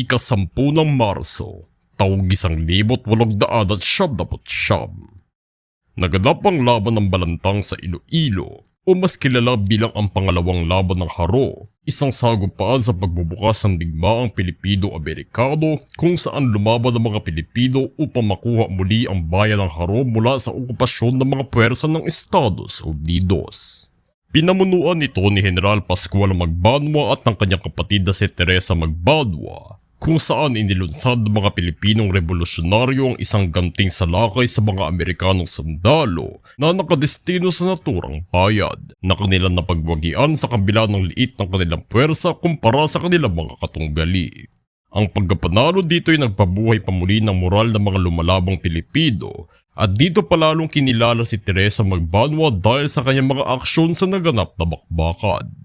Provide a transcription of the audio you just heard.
ikasampu ng Marso, taong isang libot walong daan at siyam na siyam. Naganap ang laban ng balantang sa Iloilo o mas kilala bilang ang pangalawang laban ng Haro, isang sagupaan sa pagbubukas ng digmaang Pilipino-Amerikano kung saan lumaban ang mga Pilipino upang makuha muli ang bayan ng Haro mula sa okupasyon ng mga puwersa ng Estados Unidos. Pinamunuan nito ni General Pascual Magbanwa at ng kanyang kapatid na si Teresa Magbanwa kung saan inilunsad ng mga Pilipinong revolusyonaryo ang isang ganting salakay sa mga Amerikanong sundalo na nakadestino sa naturang bayad na kanilang napagwagian sa kabila ng liit ng kanilang puwersa kumpara sa kanilang mga katunggali. Ang pagkapanalo dito ay nagpabuhay pa muli ng moral ng mga lumalabang Pilipino at dito palalong kinilala si Teresa Magbanwa dahil sa kanyang mga aksyon sa naganap na bakbakan.